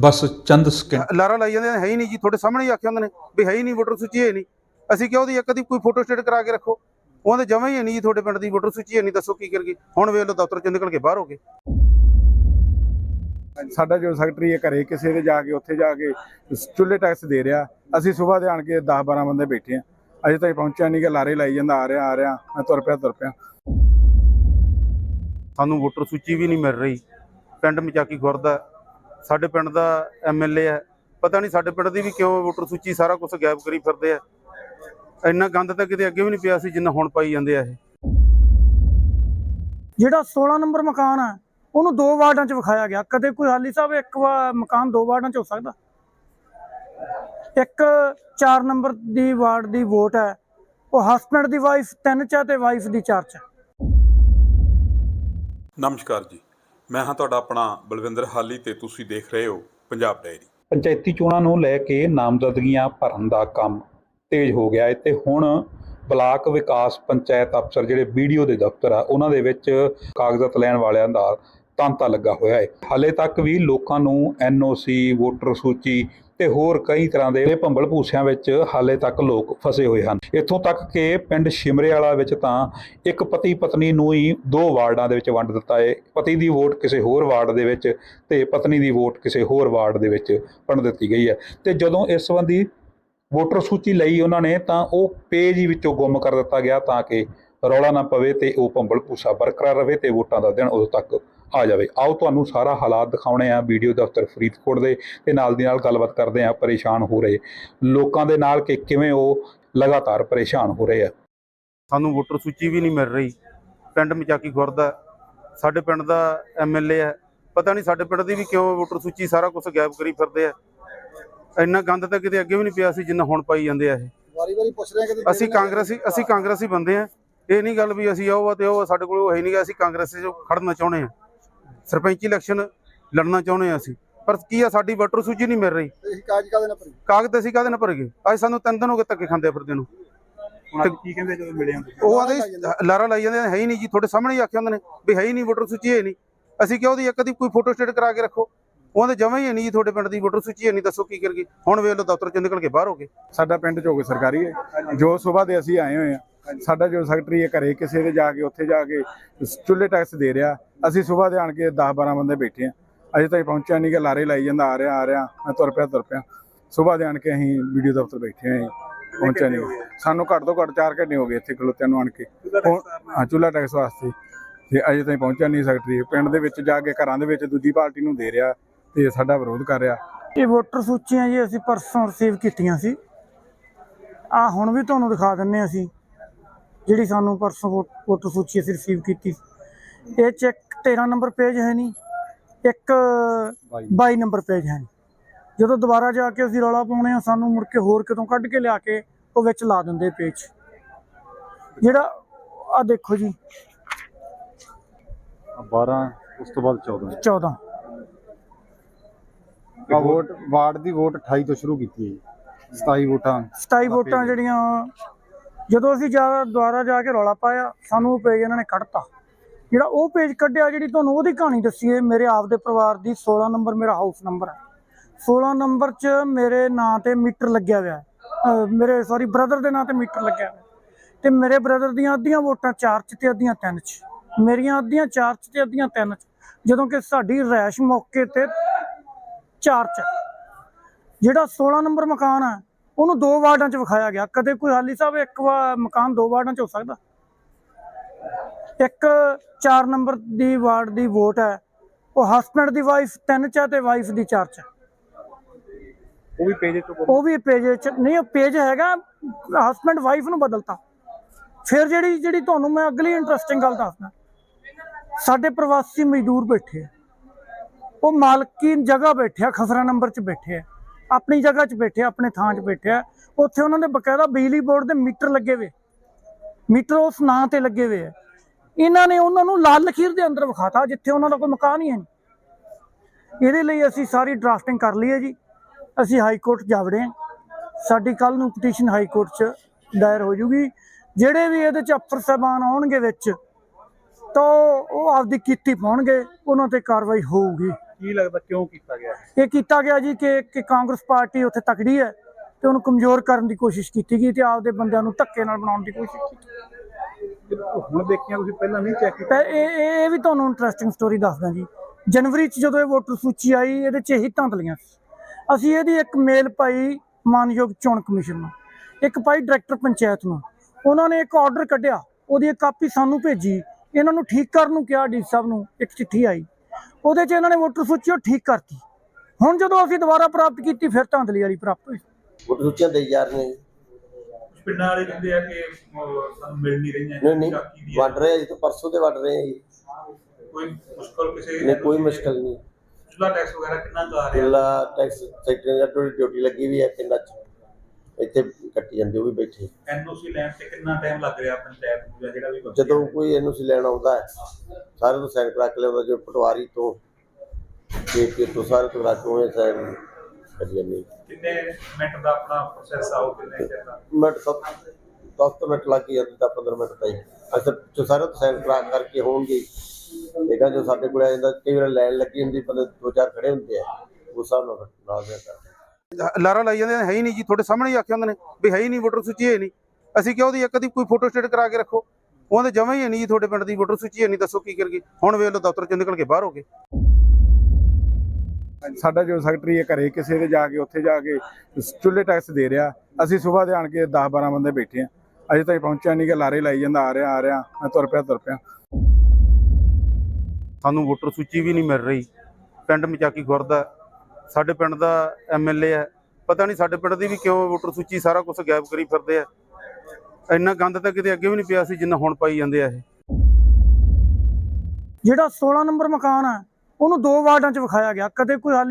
ਬਸ ਚੰਦ second ਲਾਰਾ ਲਾਈ ਜਾਂਦੇ ਨੇ ਹੈ ਹੀ ਨਹੀਂ ਜੀ ਤੁਹਾਡੇ ਸਾਹਮਣੇ ਹੀ ਆਖਿਆ ਉਹਨਾਂ ਨੇ ਵੀ ਹੈ ਹੀ ਨਹੀਂ ਵੋਟਰ ਸੂਚੀ ਹੈ ਨਹੀਂ। ਅਸੀਂ ਕਿਹਾ ਉਹਦੀ ਇੱਕ ਦੀ ਕੋਈ ਫੋਟੋ ਸਟੇਟ ਕਰਾ ਕੇ ਰੱਖੋ। ਉਹਦੇ ਜਮਾ ਹੀ ਨਹੀਂ ਜੀ ਤੁਹਾਡੇ ਪਿੰਡ ਦੀ ਵੋਟਰ ਸੂਚੀ ਹੈ ਨਹੀਂ ਦੱਸੋ ਕੀ ਕਰਗੇ ਹੁਣ ਵੇਖ ਲਓ ਦਫ਼ਤਰ ਚੋਂ ਨਿਕਲ ਕੇ ਬਾਹਰ ਹੋ ਗਏ। ਸਾਡਾ ਜੋ ਸੈਕਟਰੀ ਹੈ ਘਰੇ ਕਿਸੇ ਦੇ ਜਾ ਕੇ ਉੱਥੇ ਜਾ ਕੇ ਚੁੱਲ੍ਹੇ ਟੈਕਸ ਦੇ ਰਿਹਾ। ਅਸੀਂ ਸਵੇਰ ਦੇ ਆਣ ਕੇ 10 12 ਬੰਦੇ ਬੈਠੇ ਆ ਅਜੇ ਤਾਈਂ ਪਹੁੰਚਿਆ ਨਹੀਂ ਕਿ ਲਾਰੇ ਲਾਈ ਜਾਂਦਾ ਆ ਰਿਹਾ ਆ ਰਿਹਾ ਮੈਂ ਤੁਰ ਪਿਆ ਤੁਰ ਪਿਆ। ਸਾਨੂੰ ਵੋਟਰ ਸੂਚੀ ਵੀ ਨਹੀਂ ਮਿਲ ਰਹੀ। ਪਿੰਡ ਮਚਾਕੀ ਗੁਰਦਾ ਸਾਡੇ ਪਿੰਡ ਦਾ ਐਮਐਲਏ ਹੈ। ਪਤਾ ਨਹੀਂ ਸਾਡੇ ਪਿੰਡ ਦੀ ਵੀ ਕਿਉਂ ਵੋਟਰ ਸੂਚੀ ਸਾਰਾ ਕੁਝ ਗਾਇਬ ਕਰੀ ਫਿਰਦੇ ਆ। ਇੰਨਾ ਗੰਦ ਤਾਂ ਕਿਤੇ ਅੱਗੇ ਵੀ ਨਹੀਂ ਪਿਆ ਸੀ ਜਿੰਨਾ ਹੁਣ ਪਾਈ ਜਾਂਦੇ ਆ ਇਹ। ਜਿਹੜਾ 16 ਨੰਬਰ ਮਕਾਨ ਹੈ ਉਹਨੂੰ ਦੋ ਵਾਰਡਾਂ 'ਚ ਵਿਖਾਇਆ ਗਿਆ। ਕਦੇ ਕੋਈ ਹਾਲੀ ਸਾਹਿਬ ਇੱਕ ਮਕਾਨ ਦੋ ਵਾਰਡਾਂ 'ਚ ਹੋ ਸਕਦਾ? ਇੱਕ 4 ਨੰਬਰ ਦੀ ਵਾਰਡ ਦੀ ਵੋਟ ਹੈ। ਉਹ ਹਸਬੰਡ ਦੀ ਵਾਈਫ ਤਿੰਨ ਚ ਤੇ ਵਾਈਫ ਦੀ ਚਾਰ ਚ ਨਮਸਕਾਰ ਜੀ। ਮੈਂ ਹਾਂ ਤੁਹਾਡਾ ਆਪਣਾ ਬਲਵਿੰਦਰ ਹਾਲੀ ਤੇ ਤੁਸੀਂ ਦੇਖ ਰਹੇ ਹੋ ਪੰਜਾਬ ਡਾਇਰੀ ਪੰਚਾਇਤੀ ਚੋਣਾਂ ਨੂੰ ਲੈ ਕੇ ਨਾਮਜ਼ਦਗੀਆਂ ਭਰਨ ਦਾ ਕੰਮ ਤੇਜ਼ ਹੋ ਗਿਆ ਹੈ ਤੇ ਹੁਣ ਬਲਾਕ ਵਿਕਾਸ ਪੰਚਾਇਤ ਅਫਸਰ ਜਿਹੜੇ ਵੀਡੀਓ ਦੇ ਦਫ਼ਤਰ ਆ, ਉਹਨਾਂ ਦੇ ਵਿੱਚ ਕਾਗਜ਼ਾਤ ਲੈਣ ਵਾਲਿਆਂ ਦਾ ਤਾਂਤਾ ਲੱਗਾ ਹੋਇਆ ਹੈ। ਹਾਲੇ ਤੱਕ ਵੀ ਲੋਕਾਂ ਨੂੰ ਐਨਓਸੀ ਵੋਟਰ ਸੂਚੀ ਤੇ ਹੋਰ ਕਈ ਤਰ੍ਹਾਂ ਦੇ ਭੰਬਲ ਭੂਸਿਆਂ ਵਿੱਚ ਹਾਲੇ ਤੱਕ ਲੋਕ ਫਸੇ ਹੋਏ ਹਨ। ਇੱਥੋਂ ਤੱਕ ਕਿ ਪਿੰਡ ਸ਼ਿਮਰੇ ਵਾਲਾ ਵਿੱਚ ਤਾਂ ਇੱਕ ਪਤੀ ਪਤਨੀ ਨੂੰ ਹੀ ਦੋ ਵਾਰਡਾਂ ਦੇ ਵਿੱਚ ਵੰਡ ਦਿੱਤਾ ਹੈ ਪਤੀ ਦੀ ਵੋਟ ਕਿਸੇ ਹੋਰ ਵਾਰਡ ਦੇ ਵਿੱਚ ਤੇ ਪਤਨੀ ਦੀ ਵੋਟ ਕਿਸੇ ਹੋਰ ਵਾਰਡ ਦੇ ਵਿੱਚ ਵੰਡ ਦਿੱਤੀ ਗਈ ਹੈ। ਤੇ ਜਦੋਂ ਇਸ ਸੰਬੰਧੀ ਵੋਟਰ ਸੂਚੀ ਲਈ ਉਹਨਾਂ ਨੇ ਤਾਂ ਉਹ ਪੇਜ ਹੀ ਵਿੱਚੋਂ ਗੁੰਮ ਕਰ ਦਿੱਤਾ ਗਿਆ ਤਾਂ ਕਿ ਰੌਲਾ ਨਾ ਪਵੇ ਤੇ ਉਹ ਭੰਬਲ ਭੂਸਾ ਬਰਕਰਾਰ ਰਵੇ ਤੇ ਵੋਟਾਂ ਦਾ ਦਿਨ ਉਦੋਂ ਤੱਕ ਆ ਜਾਵੇ। ਆਓ ਤੁਹਾਨੂੰ ਸਾਰਾ ਹਾਲਾਤ ਦਿਖਾਉਣੇ ਆ ਵੀਡੀਓ ਦਫ਼ਤਰ ਫਰੀਦਕੋਟ ਦੇ ਤੇ ਨਾਲ ਦੀ ਨਾਲ ਗੱਲਬਾਤ ਕਰਦੇ ਆ ਪਰੇਸ਼ਾਨ ਹੋ ਰਹੇ। ਲੋਕਾਂ ਦੇ ਨਾਲ ਕਿ ਕਿਵੇਂ ਉਹ ਲਗਾਤਾਰ ਪਰੇਸ਼ਾਨ ਹੋ ਰਹੇ ਆ। ਸਾਨੂੰ ਵੋਟਰ ਸੂਚੀ ਵੀ ਨਹੀਂ ਮਿਲ ਰਹੀ। ਪਿੰਡ ਮਚਾਕੀ ਗੁਰਦਾ ਸਾਡੇ ਪਿੰਡ ਦਾ ਐਮਐਲਏ ਹੈ ਪਤਾ ਨਹੀਂ ਸਾਡੇ ਪਿੰਡ ਦੀ ਵੀ ਕਿਉਂ ਵੋਟਰ ਸੂਚੀ ਸਾਰਾ ਕੁਝ ਗਾਇਬ ਕਰੀ ਫਿਰਦੇ ਆ। ਇੰਨਾ ਗੰਦ ਤਾਂ ਕਿਤੇ ਅੱਗੇ ਵੀ ਨਹੀਂ ਪਿਆ ਸੀ ਜਿੰਨਾ ਹੁਣ ਪਾਈ ਜਾਂਦੇ ਆ ਇਹ। ਵਾਰੀ ਵਾਰੀ ਪੁੱਛ ਰਹੇ ਆ ਕਿ ਅਸੀਂ ਕਾਂਗਰਸੀ ਅਸੀਂ ਕਾਂਗਰਸੀ ਬੰਦੇ ਆ। ਇਹ ਨਹੀਂ ਗੱਲ ਵੀ ਅਸੀਂ ਉਹ ਆ ਤੇ ਉਹ ਆ, ਸਾਡੇ ਕੋਲ ਉਹ ਹੈ ਨਹੀਂਗਾ ਅਸੀਂ ਕਾਂਗਰਸ 'ਚ ਖੜਨਾ ਚਾਹੁੰਦੇ ਆ। ਸਰਪੰਚੀ ਇਲੈਕਸ਼ਨ ਲੜਨਾ ਚਾਹੁੰਦੇ ਆ ਅਸੀਂ। ਪਰ ਕੀ ਆ ਸਾਡੀ ਵੋਟਰ ਸੂਚੀ ਨਹੀਂ ਮਿਲ ਰਹੀ। ਕਾਦੇ ਭਰੀ? ਕਾਗਜ਼ ਅਸੀਂ ਕਾਹਦੇ ਨਾਲ ਭਰ ਗਏ ਅੱਜ ਸਾਨੂੰ ਤਿੰਨ ਦਿਨ ਹੋ ਗਏ ਧੱਕੇ ਖਾਂਦੇ ਫਿਰਦੇ ਨੂੰ। ਕੀ ਕਹਿੰਦੇ ਜਦੋਂ ਮਿਲੇ ਉਹ ਆਦੇ ਲਾਰਾ ਲਾਈ ਜਾਂਦੇ ਨੇ ਹੈ ਹੀ ਨਹੀਂ ਜੀ ਤੁਹਾਡੇ ਸਾਹਮਣੇ ਹੀ ਆਖਿਆ ਉਹਨਾਂ ਨੇ ਵੀ ਹੈ ਹੀ ਨਹੀਂ ਵੋਟਰ ਸੂਚੀ ਹੈ ਨਹੀਂ। ਅਸੀਂ ਕਿਹਾ ਉਹਦੀ ਇੱਕ ਦੀ ਕੋਈ ਫੋਟੋ ਸਟੇਟ ਕਰਾ ਕੇ ਰੱਖੋ। ਉਹਦੇ ਜਮਾ ਹੀ ਹੈ ਨਹੀਂ ਜੀ ਤੁਹਾਡੇ ਪਿੰਡ ਦੀ ਵੋਟਰ ਸੂਚੀ ਹੈ ਨਹੀਂ ਦੱਸੋ ਕੀ ਕਰਗੇ ਹੁਣ ਵੇਖ ਲਓ ਦਫ਼ਤਰ ਚੋਂ ਨਿਕਲ ਕੇ ਬਾਹਰ ਹੋ ਗਏ। ਸਾਡਾ ਪਿੰਡ ਚੋਂ ਸਰਕਾਰੀ ਹੈ ਜੋ ਸਵੇਰ ਦੇ ਅਸੀਂ ਆਏ ਹੋਏ ਆ ਸਾਡਾ ਜੋ ਸੈਕਟਰੀ ਹੈ ਘਰੇ ਕਿਸੇ ਦੇ ਜਾ ਕੇ ਉੱਥੇ ਜਾ ਕੇ ਚੁੱਲ੍ਹੇ ਟੈਕਸ ਦੇ ਰਿਹਾ। ਅਸੀਂ ਸਵੇਰ ਦੇ ਆਣ ਕੇ 10 12 ਬੰਦੇ ਬੈਠੇ ਆ ਅਜੇ ਤਾਈਂ ਪਹੁੰਚਿਆ ਨਹੀਂ ਕਿ ਲਾਰੇ ਲਾਈ ਜਾਂਦਾ ਆ ਰਿਹਾ ਆ ਰਿਹਾ। ਮੈਂ ਤੁਰ ਪਿਆ ਤੁਰ ਪਿਆ। ਸਵੇਰ ਦੇ ਆਣ ਕੇ ਅਸੀਂ ਵੀਡੀਓ ਦਫ਼ਤਰ ਬੈਠੇ ਆ ਪਹੁੰਚਿਆ ਨਹੀਂ ਸਾਨੂੰ ਘੱਟ ਤੋਂ ਘੱਟ 4 ਘੰਟੇ ਹੋ ਗਏ ਇੱਥੇ ਖਲੋਤਿਆਂ ਨੂੰ ਆਣ ਕੇ। ਹਾਂ ਚੁੱਲ੍ਹਾ ਟੈਕਸ ਵਾਸਤੇ। ਤੇ ਅਜੇ ਤਾਈਂ ਪਹੁੰਚਿਆ ਨਹੀਂ ਸੈਕਟਰੀ ਪਿੰਡ ਦੇ ਵਿੱਚ ਜਾ ਕੇ ਘਰਾਂ ਦੇ ਵਿੱਚ ਦੂਜੀ ਪਾਰਟੀ ਨੂੰ ਦੇ ਰਿਹਾ ਤੇ ਸਾਡਾ ਵਿਰੋਧ ਕਰ ਰਿਹਾ। ਇਹ ਵੋਟਰ ਸੂਚੀਆਂ ਜੀ ਅਸੀਂ ਪਰਸੋਂ ਰਿਸੀਵ ਕੀਤੀਆਂ ਸੀ। ਆ ਹੁਣ ਵੀ ਤੁਹਾਨੂੰ ਦਿਖਾ ਦਿੰਨੇ ਅਸੀਂ। ਜਿਹੜੀ ਸਾਨੂੰ ਪਰਸੋਂ ਵੋਟਰ ਸੂਚੀ ਅਸੀਂ ਰਿਸੀਵ ਕੀਤੀ। ਇਹ ਚ ਇੱਕ 13 ਨੰਬਰ ਪੇਜ ਹੈ ਨਹੀਂ ਇੱਕ 22 ਨੰਬਰ ਪੇਜ ਹੈ ਜਦੋਂ ਦੁਬਾਰਾ ਜਾ ਕੇ ਅਸੀਂ ਰੌਲਾ ਪਾਉਣੇ ਆ ਸਾਨੂੰ ਮੁੜ ਕੇ ਹੋਰ ਕਿਤੋਂ ਕੱਢ ਕੇ ਲਿਆ ਕੇ ਉਹ ਵਿੱਚ ਲਾ ਦਿੰਦੇ ਪੇਜ ਜਿਹੜਾ ਆ ਦੇਖੋ ਜੀ। 12 ਉਸ ਤੋਂ ਬਾਅਦ 14 14 ਆ ਵੋਟ ਵਾਰਡ ਦੀ ਵੋਟ 28 ਤੋਂ ਸ਼ੁਰੂ ਕੀਤੀ ਹੈ 27 ਵੋਟਾਂ। 27 ਵੋਟਾਂ ਜਿਹੜੀਆਂ ਜਦੋਂ ਅਸੀਂ ਜਾ ਦੁਆਰਾ ਜਾ ਕੇ ਰੌਲਾ ਪਾਇਆ, ਸਾਨੂੰ ਉਹ ਪੇਜ ਇਹਨਾਂ ਨੇ ਕੱਢਤਾ। ਜਿਹੜਾ ਉਹ ਪੇਜ ਕੱਢਿਆ, ਜਿਹੜੀ ਤੁਹਾਨੂੰ ਉਹਦੀ ਕਹਾਣੀ ਦੱਸੀ ਹੈ, ਮੇਰੇ ਆਪ ਦੇ ਪਰਿਵਾਰ ਦੀ 16 ਨੰਬਰ ਮੇਰਾ ਹਾਊਸ ਨੰਬਰ ਹੈ। 16 ਨੰਬਰ 'ਚ ਮੇਰੇ ਨਾਂ ਤੇ ਮੀਟਰ ਲੱਗਿਆ ਹੋਇਆ ਮੇਰੇ ਸੌਰੀ ਬ੍ਰਦਰ ਦੇ ਨਾਂ ਤੇ ਮੀਟਰ ਲੱਗਿਆ ਹੋਇਆ ਤੇ ਮੇਰੇ ਬ੍ਰਦਰ ਦੀਆਂ ਅੱਧੀਆਂ ਵੋਟਾਂ 4 'ਚ ਤੇ ਅੱਧੀਆਂ 3 'ਚ। ਮੇਰੀਆਂ ਅੱਧੀਆਂ 4 'ਚ ਤੇ ਅੱਧੀਆਂ 3 'ਚ। ਜਦੋਂ ਕਿ ਸਾਡੀ ਰੈਸ਼ ਮੌਕੇ ਤੇ 4 'ਚ ਹੈ। ਜਿਹੜਾ 16 ਨੰਬਰ ਮਕਾਨ ਹੈ ਉਹਨੂੰ ਦੋ ਵਾਰਡਾਂ 'ਚ ਵਿਖਾਇਆ ਗਿਆ। ਕਦੇ ਕੋਈ ਹਾਲੀ ਸਾਹਿਬ ਇੱਕ ਮਕਾਨ ਦੋ ਵਾਰਡਾਂ 'ਚ ਹੋ ਸਕਦਾ? ਇੱਕ 4 ਨੰਬਰ ਦੀ ਵਾਰਡ ਦੀ ਵੋਟ ਹੈ। ਉਹ ਹਸਬੰਡ ਦੀ ਵਾਈਫ ਤਿੰਨ ਚ ਤੇ ਵਾਈਫ ਦੀ ਚਾਰ ਚ ਹੈ। ਉਹ ਵੀ ਪੇਜ ਤੋਂ ਉਹ ਵੀ ਪੇਜ ਚ ਨਹੀਂ ਉਹ ਪੇਜ ਹੈਗਾ ਹਸਬੰਡ ਵਾਈਫ ਨੂੰ ਬਦਲਤਾ। ਫਿਰ ਜਿਹੜੀ ਜਿਹੜੀ ਤੁਹਾਨੂੰ ਮੈਂ ਅਗਲੀ ਇੰਟਰਸਟਿੰਗ ਗੱਲ ਦੱਸਦਾ। ਸਾਡੇ ਪ੍ਰਵਾਸੀ ਮਜ਼ਦੂਰ ਬੈਠੇ ਆ। ਉਹ ਮਾਲਕੀ ਜਗ੍ਹਾ ਬੈਠੇ ਆ ਖਸਰਾ ਨੰਬਰ 'ਚ ਬੈਠੇ ਆ। ਆਪਣੀ ਜਗ੍ਹਾ 'ਚ ਬੈਠੇ ਆਪਣੇ ਥਾਂ 'ਚ ਬੈਠੇ ਆ। ਉੱਥੇ ਉਹਨਾਂ ਦੇ ਬਕਾਇਦਾ ਬਿਜਲੀ ਬੋਰਡ ਦੇ ਮੀਟਰ ਲੱਗੇ ਹੋਏ। ਮੀਟਰ ਉਸ ਨਾਂ ਤੇ ਲੱਗੇ ਹੋਏ ਆ। ਇਹਨਾਂ ਨੇ ਉਹਨਾਂ ਨੂੰ ਲਾਲ ਲਖੀਰ ਦੇ ਅੰਦਰ ਵਿਖਾਤਾ, ਜਿੱਥੇ ਉਹਨਾਂ ਦਾ ਕੋਈ ਮਕਾਨ ਹੀ ਹੈ ਨਹੀਂ। ਇਹਦੇ ਲਈ ਅਸੀਂ ਸਾਰੀ ਡਰਾਫਟਿੰਗ ਕਰ ਲਈ ਹੈ ਜੀ। ਅਸੀਂ ਹਾਈ ਕੋਰਟ ਜਾਵੜੇ ਹਾਂ। ਸਾਡੀ ਕੱਲ ਨੂੰ ਪਟੀਸ਼ਨ ਹਾਈ ਕੋਰਟ 'ਚ ਦਾਇਰ ਹੋ ਜੂਗੀ। ਜਿਹੜੇ ਵੀ ਇਹਦੇ 'ਚ ਅਫਸਰ ਸਾਹਿਬਾਨ ਆਉਣਗੇ ਵਿੱਚ, ਤਾਂ ਉਹ ਆਪਦੀ ਕੀਤੀ ਪਾਉਣਗੇ, ਉਹਨਾਂ ਤੇ ਕਾਰਵਾਈ ਹੋਊਗੀ। ਕੀ ਲੱਗਦਾ ਕਿਉਂ ਕੀਤਾ ਗਿਆ? ਇਹ ਕੀਤਾ ਗਿਆ ਜੀ ਕਿ ਕਿ ਕਾਂਗਰਸ ਪਾਰਟੀ ਉੱਥੇ ਤਕੜੀ ਹੈ ਤੇ ਉਹਨੂੰ ਕਮਜ਼ੋਰ ਕਰਨ ਦੀ ਕੋਸ਼ਿਸ਼ ਕੀਤੀ ਗਈ ਤੇ ਆਪਦੇ ਬੰਦਿਆਂ ਨੂੰ ਧੱਕੇ ਨਾਲ ਬਣਾਉਣ ਦੀ ਕੋਸ਼ਿਸ਼ ਕੀਤੀ ਹੁਣ ਦੇਖਿਆ ਤੁਸੀਂ ਪਹਿਲਾਂ ਨਹੀਂ ਚੈੱਕ ਪਰ ਇਹ ਇਹ ਵੀ ਤੁਹਾਨੂੰ ਇੰਟਰਸਟਿੰਗ ਸਟੋਰੀ ਦੱਸਦਾ ਜੀ। ਜਨਵਰੀ ਚ ਜਦੋਂ ਇਹ ਵੋਟਰ ਸੂਚੀ ਆਈ ਇਹਦੇ ਚ ਹਿੱਤਾਂ ਤਲੀਆਂ ਸੀ। ਅਸੀਂ ਇਹਦੀ ਇੱਕ ਮੇਲ ਪਾਈ ਮਾਨਯੋਗ ਚੋਣ ਕਮਿਸ਼ਨ ਨੂੰ ਇੱਕ ਪਾਈ ਡਾਇਰੈਕਟਰ ਪੰਚਾਇਤ ਨੂੰ। ਉਹਨਾਂ ਨੇ ਇੱਕ ਆਰਡਰ ਕੱਢਿਆ ਉਹਦੀ ਇੱਕ ਕਾਪੀ ਸਾਨੂੰ ਭੇਜੀ। ਇਹਨਾਂ ਨੂੰ ਠੀਕ ਕਰਨ ਨੂੰ ਕਿਹਾ ਡੀ ਸਾਹਿਬ ਨੂੰ ਇੱਕ ਚਿੱਠੀ ਆਈ। ਉਹਦੇ ਚ ਇਹਨਾਂ ਨੇ ਵੋਟਰ ਸੂਚੀ ਉਹ ਠੀਕ ਕਰਤੀ। ਹੁਣ ਜਦੋਂ ਅਸੀਂ ਦੁਬਾਰਾ ਪ੍ਰਾਪਤ ਕੀਤੀ ਫਿਰ ਧਾਂਦਲੀ ਵਾਲੀ ਪ੍ਰਾਪਤ ਹੋਈ। ਵੋਟਰ ਸੂਚੀਆਂ ਦੇਈ ਜਾ ਜੀ। ਪਿੰਡਾਂ ਵਾਲੇ ਕਹਿੰਦੇ ਆ ਕਿ ਸਾਨੂੰ ਮਿਲ ਨਹੀਂ ਰਹੀਆਂ ਨਹੀਂ ਨਹੀਂ ਦੀ। ਵੰਡ ਰਹੇ ਆ ਜੀ ਤਾਂ ਪਰਸੋਂ ਦੇ ਵੰਡ ਰਹੇ ਆ ਜੀ। ਕੋਈ ਮੁਸ਼ਕਲ ਕਿਸੇ ਨਹੀਂ ਕੋਈ ਮੁਸ਼ਕਲ ਨਹੀਂ। ਚੁੱਲਾ ਟੈਕਸ ਵਗੈਰਾ ਕਿੰਨਾ ਕੁ ਆ ਰਿਹਾ? ਜਿਲਾ ਟੈਕਸ ਸੈਕਟਰੀ ਦਾ ਥੋੜੀ ਡਿਊਟੀ ਲੱਗੀ ਵੀ ਹੈ ਪਿੰਡਾਂ 'ਚ। ਇੱਥੇ ਕੱਟੀ ਜਾਂਦੇ ਉਹ ਵੀ ਬੈਠੇ। ਐਨਓਸੀ ਲੈਣ ਤੇ ਕਿੰਨਾ ਟਾਈਮ ਲੱਗ ਰਿਹਾ ਪੰਚਾਇਤ ਨੂੰ ਜਾਂ ਜਿਹੜਾ ਵੀ ਬੰਦਾ ਜਦੋਂ ਕੋਈ ਐਨਓਸੀ ਲੈਣ ਆਉਂਦਾ ਹੈ ਸਾਰੇ ਤੋਂ ਸਾਈਨ ਕਰਾ ਕੇ ਲਿਆਉਂਦਾ ਜੋ ਪਟਵਾਰੀ ਤੋਂ ਤੇ ਕੇ ਤੋਂ ਸਾਰੇ ਤੋਂ ਕਰਾ ਕੇ ਉਹ ਸਾਈਨ ਕਰੀ ਜਾਂਦੇ ਕਿੰਨੇ ਮਿੰਟ ਦਾ ਆਪਣਾ ਪ੍ਰੋਸੈਸ ਆ ਉਹ ਕਿੰਨੇ ਚਿਰ ਦਾ? ਮਿੰਟ ਸੱਤ 10 ਮਿੰਟ ਲੱਗ ਜਾਂਦੇ ਤਾਂ 15 ਮਿੰਟ ਤਾਈ ਅਸਲ ਜੋ ਸਾਰੇ ਤੋਂ ਸਾਈਨ ਕਰਾ ਕਰਕੇ ਹੋਣਗੇ ਇਹਦਾ ਜੋ ਸਾਡੇ ਕੋਲ ਆ ਜਾਂਦਾ ਕਈ ਵਾਰ ਲਾਈਨ ਲੱਗੀ ਹੁੰਦੀ ਬੰਦੇ ਦੋ ਚਾਰ ਖੜੇ ਹੁੰਦੇ ਆ ਉਸ ਹਿਸਾਬ ਨਾਲ ਨਾਲ ਦੇ ਕਰਦੇ ਲਾਰਾ ਲਾਈ ਜਾਂਦੇ ਨੇ ਹੈ ਹੀ ਨਹੀਂ ਜੀ ਤੁਹਾਡੇ ਸਾਹਮਣੇ ਹੀ ਆਖਿਆ ਹੁੰਦੇ ਨੇ ਵੀ ਹੈ ਹੀ ਨਹੀਂ ਵੋਟਰ ਸੂਚੀ ਹੈ ਨਹੀਂ। ਅਸੀਂ ਕਿਹਾ ਉਹਦੀ ਇੱਕ ਦੀ ਕੋਈ ਫੋਟੋ ਸਟੇਟ ਕਰਾ ਕੇ ਰੱਖੋ। ਉਹਦੇ ਜਮਾ ਹੀ ਨਹੀਂ ਤੁਹਾਡੇ ਪਿੰਡ ਦੀ ਵੋਟਰ ਸੂਚੀ ਨਹੀਂ ਦੱਸੋ ਕੀ ਕਰੀਏ ਹੁਣ ਵੇਖ ਲਓ ਦਫ਼ਤਰ ਚੋਂ ਨਿਕਲ ਕੇ ਬਾਹਰ ਹੋ ਗਏ। ਸਾਡਾ ਜੋ ਸੈਕਟਰੀ ਹੈ ਘਰੇ ਕਿਸੇ ਦੇ ਜਾ ਕੇ ਉੱਥੇ ਜਾ ਕੇ ਚੁੱਲ੍ਹੇ ਟੈਕਸ ਦੇ ਰਿਹਾ। ਅਸੀਂ ਸਵੇਰ ਦੇ ਆਣ ਕੇ 10 12 ਬੰਦੇ ਬੈਠੇ ਆ ਅਜੇ ਤੱਕ ਪਹੁੰਚਿਆ ਨਹੀਂ ਕਿ ਲਾਰੇ ਲਾਈ ਜਾਂਦਾ ਆ ਰਿਹਾ ਆ ਰਿਹਾ। ਮੈਂ ਤੁਰ ਪਿਆ ਤੁਰ ਪਿਆ। ਸਾਨੂੰ ਵੋਟਰ ਸੂਚੀ ਵੀ ਨਹੀਂ ਮਿਲ ਰਹੀ। ਪਿੰਡ ਮਚਾਕੀ ਖੁਰਦਾ ਸਾਡੇ ਪਿੰਡ ਦਾ ਐਮਐਲਏ ਹੈ। ਪਤਾ ਨਹੀਂ ਸਾਡੇ ਪਿੰਡ ਦੀ ਵੀ ਕਿਉਂ ਵੋਟਰ ਸੂਚੀ ਸਾਰਾ ਕੁਝ ਗਾਇਬ ਕਰੀ ਫਿਰਦੇ ਆ। ਇੰਨਾ ਗੰਦ ਤਾਂ ਕਿਤੇ ਅੱਗੇ ਵੀ ਨਹੀਂ ਪਿਆ ਸੀ ਜਿੰਨਾ ਹੁਣ ਪਾਈ ਜਾਂਦੇ ਆ ਇਹ। ਜਿਹੜਾ 16 ਨੰਬਰ ਮਕਾਨ ਹੈ ਉਹਨੂੰ ਦੋ ਵਾਰਡਾਂ 'ਚ ਵਿਖਾਇਆ ਗਿਆ, ਕਦੇ ਕੋਈ ਹੱਲ